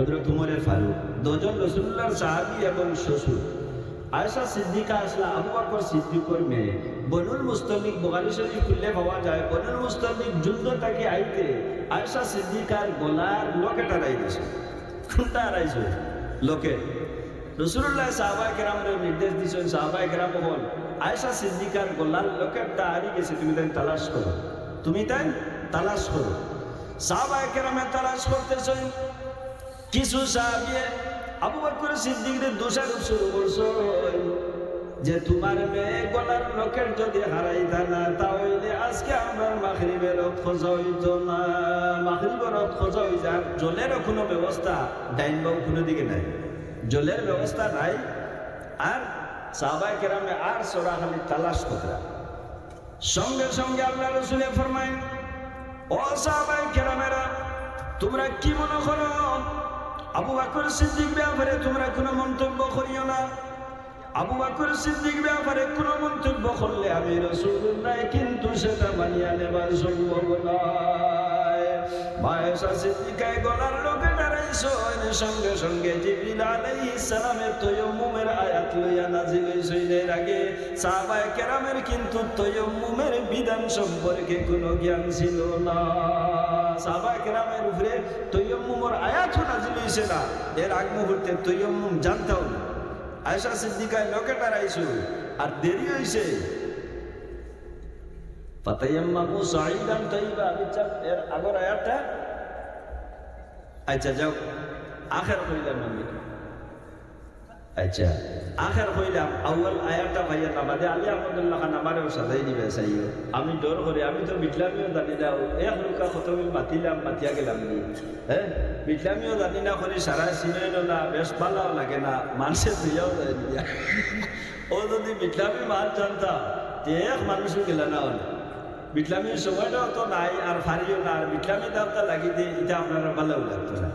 হজরত উমরের ফারুক, দুজন রসুল্লাহর সাহাবী এবং শ্বশুর। আয়সা সিদ্দিকা আসলা, আবু বকর সিদ্দিকর মেয়ে। বনুল মুস্তমিক বোগারি শরীফ খুললে পাওয়া যায়, বনুল মুস্তলিক যুদ্ধ তাকে আইতে আয়সা সিদ্দিকার গলার লকেট হারাই দিছে কোনটা হারাইছে লকেট। রসুল্লাহ সাহাবাই কেরামের নির্দেশ দিচ্ছেন সাহাবাই কেরাম বল আয়সা সিদ্দিকার গোলাল লোকেরটা হারিয়ে গেছে, তুমি তাই তালাশ করো। তুমি তাই তালাশ করো। সাহাবাই কেরামে তালাশ করতেছেন। কিছু সাহাবিয়ে আবু বকর সিদ্দিকের দোষারোপ শুরু করছ। যে তোমার মেয়ে গলার লোকের যদি হারাইতা না, তাহলে আজকে আমরা মাখরিবের খোঁজা হইতো না। মাখরিবের খোঁজা হই যার জলেরও কোনো ব্যবস্থা ডাইন কোনো দিকে নাই। জলের ব্যবস্থা নাই। আর সাহবাই কেরামে আর সরাখালি তালাশ কথা সঙ্গে সঙ্গে আল্লাহ রসুলে ফরমাই ও সাহবাই কেরামেরা, তোমরা কি মনে করো আবু বাকর সিদ্দিক ব্যাপারে তোমরা কোনো মন্তব্য করিও না। আবু বাকর সিদ্দিক ব্যাপারে কোনো মন্তব্য করলে আমি রসুল্লাহ কিন্তু সেটা মানিয়া নেবার সম্ভব নয়। মায়েশা সিদ্দিকায় গলার লোকে দাঁড়াইছো সঙ্গে সঙ্গে জিবরিল আলাইহিস সালামের তয়ম্মুমের আয়াত লইয়া নাজিল হইছিল এর আগে সাহাবায়ে কেরামের কিন্তু তয়ম্মুমের বিধান সম্পর্কে কোনো জ্ঞান ছিল না। সাহাবায়ে কেরামের উপরে তৈয়মুমর আয়াত নাজিল হয়েছে না। এর আগ মুহূর্তে তৈয়মুম জানতাম আয়সা সিদ্দিকায় লোকে দাঁড়াইছো আর দেরি হয়েছে পাতাইয়াম্মাকু সাইদান এর আগর আয়াতটা আচ্ছা যাও, আখের কইলাম আমি। আচ্ছা। আখের কইলাম, আউয়াল আয়াতটা ভাইয়া নামাজে আলী আহমদুল্লাহ খান আমারও সাজাই দিবে চাইও আমি ডর করি, আমি তো বিটলামিও জানি না এক লুকা খতমি মাতিলাম, মাতিয়া গেলাম নি। হ্যাঁ বিটলামিও জানি না করি সারা চিনে না বেশ ভালো লাগে না মানুষের দিয়াও যায় দিয়া ও যদি বিটলামি মাছ জানতাম যে এক মানুষও গেল না হলে। বিটলামির সময়টাও তো নাই আর ফারিও না আর বিটলামি দামটা লাগিয়ে দিয়ে এটা আপনারা ভালো লাগতো না।